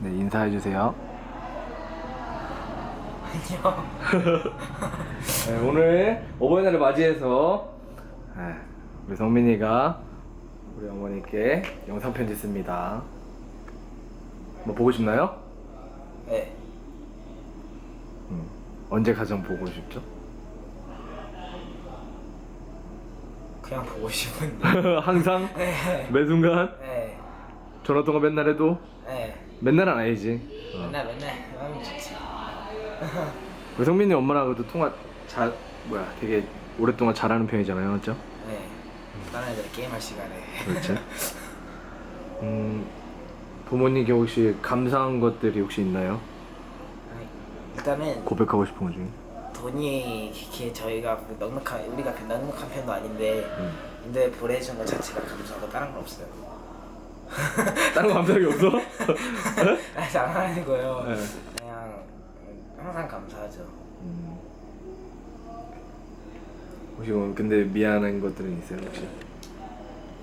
네, 인사해 주세요. 안녕. 네, 오늘 어버이날을 맞이해서 네, 우리 성민이가 우리 어머니께 영상 편지 씁니다. 뭐 보고 싶나요? 네. 음, 언제 가장 보고 싶죠? 그냥 보고 싶은데. 항상 네. 매 순간 네. 전화 통화 맨날 해도 네. 맨날은 아니지. 어. 맨날 맨날 하면 좋지. 우리 성민이 엄마랑도 통화 잘 뭐야 되게 오랫동안 잘하는 편이잖아요, 맞죠? 네. 다른 애들 게임할 시간에. 그렇지. 음, 부모님께 혹시 감사한 것들이 혹시 있나요? 아니, 일단은 고백하고 싶은 것 중에? 돈이 이렇게 저희가 그 넉넉한 우리가 그 넉넉한 편도 아닌데 음. 근데 보내준 것 자체가 감사하고 다른 건 없어요. 다른 거 감사한 게 없어? 아니 장난하는 거예요. 네. 그냥 음, 항상 감사하죠. 음. 혹시 뭐 근데 미안한 것들은 있어요 혹시?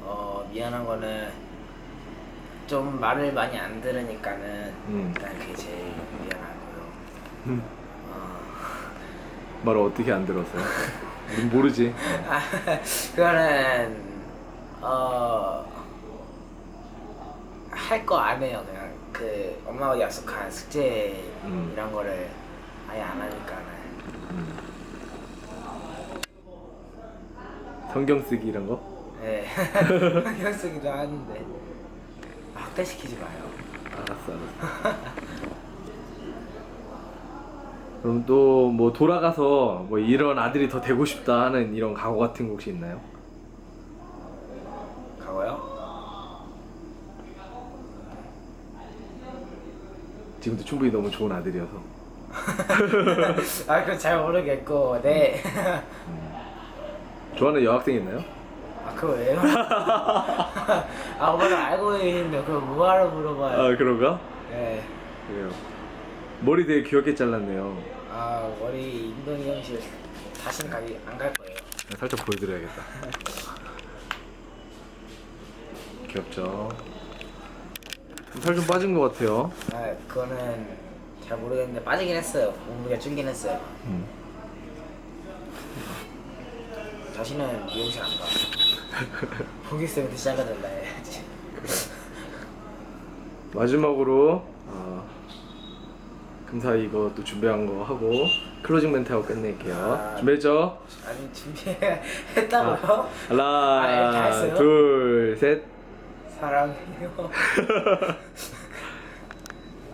어 미안한 거는 좀 말을 많이 안 들으니까는 음. 일단 그게 제일 미안하고요. 음. 어, 말을 어떻게 안 들었어요? 우린 모르지. 아, 그거는 어, 할 거 안 해요. 그냥 그 엄마가 약속한 숙제 음. 이런 거를 아예 안 하니까는 성경 쓰기 이런 거? 네 신경 쓰기도 하는데 아, 확대시키지 마요. 알았어 알았어. 그럼 또 뭐 돌아가서 뭐 이런 아들이 더 되고 싶다 하는 이런 각오 같은 거 혹시 있나요? 지금도 충분히 너무 좋은 아들이어서. 아 그건 잘 모르겠고 네. 좋아하는 여학생 있나요? 아 그거 왜요? 아 오빠가 알고 있는데 그걸 뭐하러 물어봐요? 아 그런가? 네. 그래요. 머리 되게 귀엽게 잘랐네요. 아 머리 인동이 형실 다시는 가기 안 갈 거예요. 살짝 보여드려야겠다. 귀엽죠? 살 좀 빠진 것 같아요. 아 그거는 잘 모르겠는데 빠지긴 했어요. 몸무게가 줄긴 했어요. 음. 다시는 미용실 안 가. 시작해달라 해야지. 마지막으로 어, 금사 이거 또 준비한 거 하고 클로징 멘트 하고 끝낼게요. 아. 준비했죠? 아니 준비했다고요? 하나, 아, 이렇게 했어요? 둘, 셋. 사랑해요.